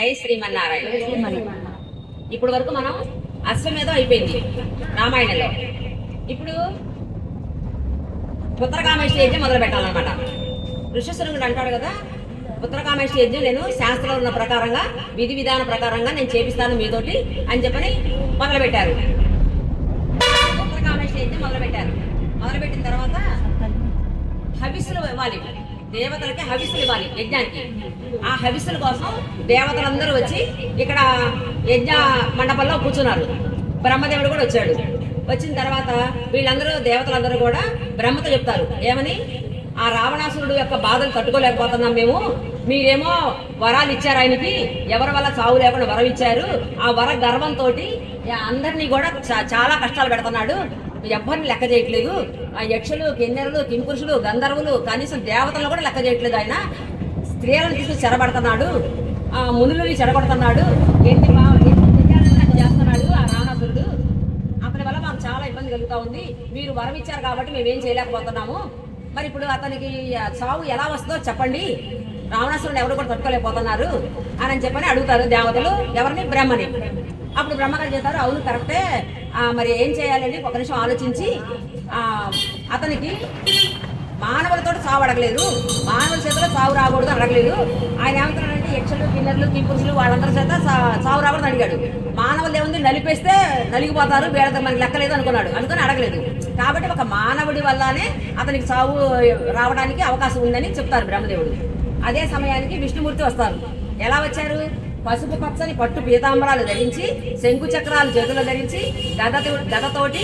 జై శ్రీమన్నారాయణ. ఇప్పుడు వరకు మనం అశ్వమేధం అయిపోయింది రామాయణంలో. ఇప్పుడు పుత్రకామేష్టి యజ్ఞం మొదలు పెట్టాలన్నమాట. ఋషశృంగుడు అంటాడు కదా పుత్రకామేష్టి యజ్ఞం నేను శాస్త్రంలో ఉన్న ప్రకారంగా విధి విధాన ప్రకారంగా నేను చేపిస్తాను మీతోటి అని చెప్పని మొదలుపెట్టారు. పెట్టారు యజ్ఞం మొదలుపెట్టారు. మొదలుపెట్టిన తర్వాత హవిస్సులు ఇవ్వాలి. దేవతలకి హవిస్సులు ఇవ్వాలి యజ్ఞానికి. ఆ హవిస్సుల కోసం దేవతలందరూ వచ్చి ఇక్కడ యజ్ఞ మండపంలో కూర్చున్నారు. బ్రహ్మదేవుడు కూడా వచ్చాడు. వచ్చిన తర్వాత వీళ్ళందరూ దేవతలందరూ కూడా బ్రహ్మతో చెప్తారు ఏమని? ఆ రావణాసురుడు యొక్క బాధలు తట్టుకోలేకపోతున్నాం మేము. మీరేమో వరాలు ఇచ్చారు ఆయనకి. ఎవరి వల్ల చావు లేకుండా వరం ఇచ్చారు. ఆ వర గర్వంతో అందరినీ కూడా చా- చాలా కష్టాలు పెడుతున్నాడు. ఎవ్వరిని లెక్క చేయట్లేదు. ఆ యక్షులు కిన్నెరలు కింపురుషులు గంధర్వులు కనీసం దేవతలను కూడా లెక్క చేయట్లేదు ఆయన. స్త్రీలను తీసుకుని చెరబడుతున్నాడు. ఆ మునులని చెడగొడుతున్నాడు ఎన్ని చేస్తున్నాడు? ఆ రావణాసురుడు. అతని వల్ల మాకు చాలా ఇబ్బంది కలుగుతూ ఉంది. మీరు వరం ఇచ్చారు కాబట్టి మేమేం చేయలేకపోతున్నాము. మరి ఇప్పుడు అతనికి చావు ఎలా వస్తుందో చెప్పండి. రావణాసురుడు ఎవరు కూడా తట్టుకోలేకపోతున్నారు అని చెప్పని అడుగుతారు దేవతలు. ఎవరిని? బ్రహ్మని. అప్పుడు బ్రహ్మగారు చేస్తారు? అవును కరెక్టే. మరి ఏం చేయాలని ఒక నిమిషం ఆలోచించి అతనికి మానవులతో సావు అడగలేదు. మానవుల చేతిలో సావు రాకూడదు అడగలేదు. ఆయన ఏమంటున్నాడంటే యక్షలు కిన్నెర్లు కింపురుషులు వాళ్ళందరి చేత సావు రాకూడదు అడిగాడు. మానవులు ఏముంది? నలిపేస్తే నలిగిపోతారు వేళ మనకి లెక్కలేదు అనుకున్నాడు. అందుకని అడగలేదు. కాబట్టి ఒక మానవుడి వల్లనే అతనికి సావు రావడానికి అవకాశం ఉందని చెప్తారు బ్రహ్మదేవుడు. అదే సమయానికి విష్ణుమూర్తి వస్తారు. ఎలా వచ్చారు? పసుపు పచ్చని పట్టు పీతాంబరాలు ధరించి శంకు చక్రాలు చేతులు ధరించి గద గదతోటి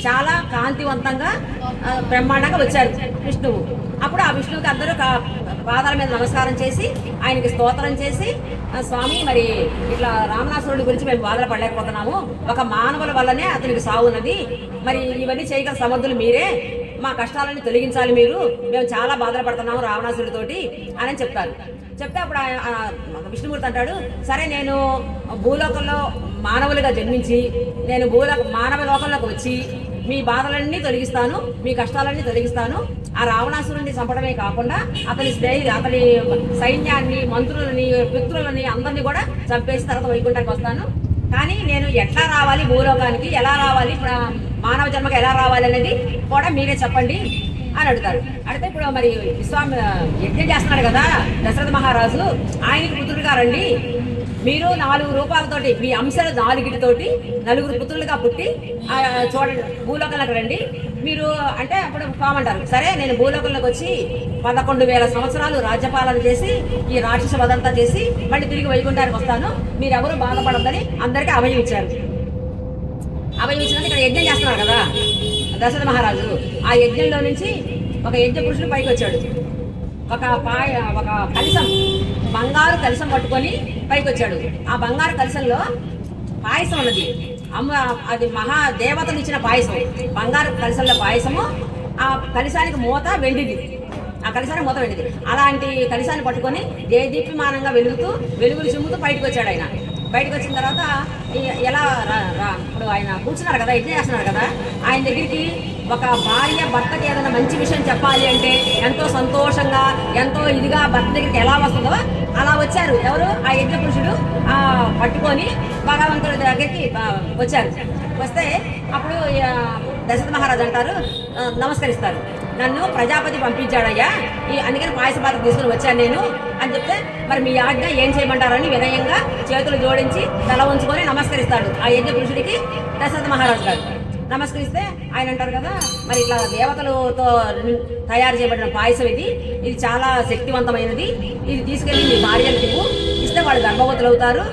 చాలా కాంతివంతంగా బ్రహ్మాండంగా వచ్చారు విష్ణువు. అప్పుడు ఆ విష్ణువుకి అందరూ కా- పాదాల మీద నమస్కారం చేసి ఆయనకి స్తోత్రం చేసి స్వామి మరి ఇట్లా రామనాసురుడి గురించి మేము బాధలు పడలేకపోతున్నాము. ఒక మానవుల వల్లనే అతనికి సావు ఉన్నది. మరి ఇవన్నీ చేయగల సమర్థులు మీరే. మా కష్టాలని తొలగించాలి మీరు. మేము చాలా బాధలు పడుతున్నాము రావణాసుడితోటి అని చెప్తారు. చెప్తే అప్పుడు విష్ణుమూర్తి అంటాడు సరే నేను భూలోకంలో మానవులుగా జన్మించి నేను భూలో మానవ లోకంలోకి వచ్చి మీ బాధలన్నీ తొలగిస్తాను మీ కష్టాలన్నీ తొలగిస్తాను. ఆ రావణాసురుడిని చంపడమే కాకుండా అతని స్నేహి అతని సైన్యాన్ని మంత్రులని పిత్రులని అందరినీ కూడా చంపేసి తర్వాత వైకుంఠానికి వస్తాను. కానీ నేను ఎట్లా రావాలి భూలోకానికి? ఎలా రావాలి? ఇప్పుడు మానవ జన్మకి ఎలా రావాలి అనేది కూడా మీరే చెప్పండి అని అడుగుతారు. అడిగితే ఇప్పుడు మరి విశ్వామి యజ్ఞం చేస్తున్నాడు కదా దశరథ మహారాజు ఆయనకి పుత్రుడుగా రండి మీరు నాలుగు రూపాయలతోటి మీ అంశాలు నాలుగిటితోటి నలుగురు పుత్రులుగా పుట్టి చూడండి భూలోకంలోకి రండి. మీరు అంటే అప్పుడు కామంటారు సరే నేను భూలోకంలోకి వచ్చి పదకొండు వేల సంవత్సరాలు రాజ్యపాలన చేసి ఈ రాక్షస వదంతా చేసి మళ్ళీ తిరిగి వైకుంఠానికి వస్తాను. మీరెవరూ బాధపడద్దని అందరికీ అభయం ఇచ్చారు. అభయం ఇచ్చినందుకు ఇక్కడ యజ్ఞం చేస్తున్నారు కదా? దశరథ మహారాజు. ఆ యజ్ఞంలో నుంచి ఒక యజ్ఞ పురుషుడు పైకి వచ్చాడు. ఒక పాయ ఒక కలిసం బంగారు కలశం పట్టుకొని పైకి వచ్చాడు. ఆ బంగారు కలశంలో పాయసం ఉన్నది. అమ్మ అది మహా దేవతలు ఇచ్చిన పాయసం. బంగారు కలశంలో పాయసము ఆ కలశానికి మూత వెండిది. ఆ కలశానికి మూత వెండిది. అలాంటి కలశాన్ని పట్టుకొని దేదీప్యమానంగా వెలుగుతూ వెలుగులు చిమ్ముతూ బయటకు వచ్చాడు ఆయన. బయటకు వచ్చిన తర్వాత ఎలా రా- రా- ఇప్పుడు ఆయన కూర్చున్నారు కదా ఇట్లా చేస్తున్నారు కదా ఆయన దగ్గరికి ఒక భార్య భర్తకి ఏదైనా మంచి విషయం చెప్పాలి అంటే ఎంతో సంతోషంగా ఎంతో ఇదిగా భర్త దగ్గరికి ఎలా వస్తుందో అలా వచ్చారు. ఎవరు? ఆ యజ్ఞ పురుషుడు పట్టుకొని భగవంతుడి దగ్గరికి వచ్చారు. వస్తే అప్పుడు దశరథ మహారాజు అంటారు నమస్కరిస్తారు. నన్ను ప్రజాపతి పంపించాడయ్యా. ఈ అందుకని పాయస పాత్ర తీసుకుని వచ్చాను నేను అని చెప్తే మరి మీ ఆజ్ఞ ఏం చేయమంటారని వినయంగా చేతులు జోడించి తల ఉంచుకొని నమస్కరిస్తాడు ఆ యజ్ఞ పురుషుడికి దశరథ మహారాజు గారు. నమస్కరిస్తే ఆయన అంటారు కదా మరి ఇట్లా దేవతలతో తయారు చేయబడిన పాయసం ఇది. ఇది చాలా శక్తివంతమైనది. ఇది తీసుకెళ్ళి మీ భార్యలకు ఇస్తే వాళ్ళు గర్భవతులు అవుతారు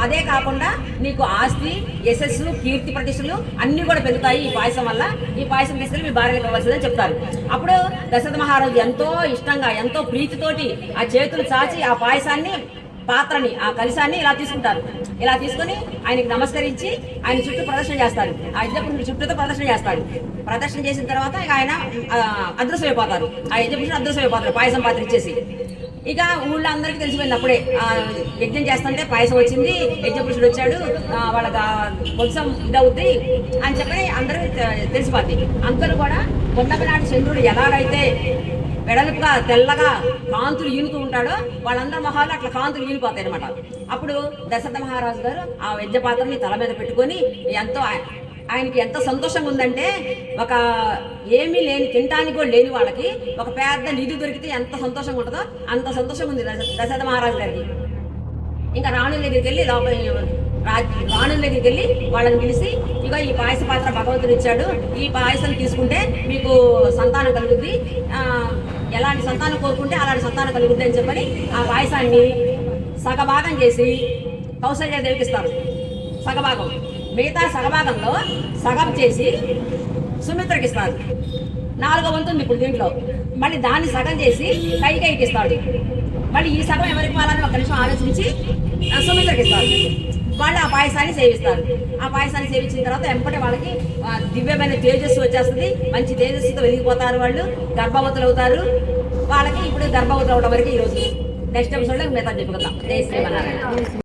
అదే కాకుండా నీకు ఆస్తి యశస్సు కీర్తి ప్రతిష్టలు అన్నీ కూడా పెరుగుతాయి ఈ పాయసం వల్ల. ఈ పాయసం తీసుకుని మీ భార్యలకు ఇవ్వాల్సిందని చెప్తారు. అప్పుడు దశరథ మహారాజు ఎంతో ఇష్టంగా ఎంతో ప్రీతితోటి ఆ చేతులు చాచి ఆ పాయసాన్ని పాత్రని ఆ కలశాన్ని ఇలా తీసుకుంటారు. ఇలా తీసుకొని ఆయనకి నమస్కరించి ఆయన చుట్టూ ప్రదర్శన చేస్తారు. ఆ యజ్ఞపురుషుడు చుట్టూతో ప్రదర్శన చేస్తాడు. ప్రదర్శన చేసిన తర్వాత ఇక ఆయన ఆ, అదృశ్యమైపోతారు. ఆ యజ్ఞపురుషుడు అదృశ్యమైపోతారు పాయసం పాత్ర ఇచ్చేసి. ఇక ఊళ్ళో అందరికీ తెలిసిపోయింది అప్పుడే. యజ్ఞం చేస్తుంటే పాయసం వచ్చింది యజ్ఞపురుషుడు వచ్చాడు వాళ్ళ కొంచెం ఇదవుద్ది అని చెప్పని అందరూ తెలిసిపోతాయి తెలిసిపోద్ది. అందరూ కూడా కొండపినాటి చంద్రుడు ఎలాగైతే వెడల్పుగా తెల్లగా కాంతులు ఈనుతూ ఉంటాడో వాళ్ళందరి మొహాలు అట్లా కాంతులు ఈనిపోతాయి అనమాట అప్పుడు దశరథ మహారాజు గారు ఆ యజ్ఞ పాత్రని తల మీద పెట్టుకొని ఎంతో ఆయనకి ఎంత సంతోషంగా ఉందంటే ఒక ఏమీ లేని తినడానికి కూడా లేని వాళ్ళకి ఒక పెద్ద నిధి దొరికితే ఎంత సంతోషంగా ఉంటుందో అంత సంతోషంగా ఉంది దశరథ మహారాజు గారికి. ఇంకా రాణుల దగ్గరికి వెళ్ళి లోపల రాణుల దగ్గరికి వెళ్ళి వాళ్ళని పిలిచి ఇక ఈ పాయస పాత్ర భగవంతుడు ఇచ్చాడు ఈ పాయసం తీసుకుంటే మీకు సంతానం కలుగుద్ది. ఎలాంటి సంతానం కోరుకుంటే అలాంటి సంతానం కలుగుద్ది అని చెప్పని ఆ పాయసాన్ని సగభాగం చేసి కౌశల్యాదేవికి ఇస్తారు. సగభాగం. మిగతా సగభాగంలో సగం చేసి సుమిత్రకి ఇస్తాడు. నాలుగో వంతుంది ఇప్పుడు దీంట్లో. మళ్ళీ దాన్ని సగం చేసి కైకేయికి ఇస్తాడు. మళ్ళీ ఈ సగం ఎవరికి ఇవ్వాలని ఒక నిమిషం ఆలోచించి ఆ, సుమిత్రకి ఇస్తారు వాళ్ళు ఆ పాయసాన్ని సేవిస్తారు. ఆ పాయసాన్ని సేవించిన తర్వాత వెంపటి వాళ్ళకి దివ్యమైన తేజస్సు వచ్చేస్తుంది. మంచి తేజస్సుతో వెలిగిపోతారు వాళ్ళు గర్భవతులు అవుతారు. వాళ్ళకి ఇప్పుడు గర్భవతులు అవడం వరకు ఈరోజు నెక్స్ట్ ఎపిసోడ్లో మిగతా చెప్పుకుందాం. జై శ్రీమన్నారాయణ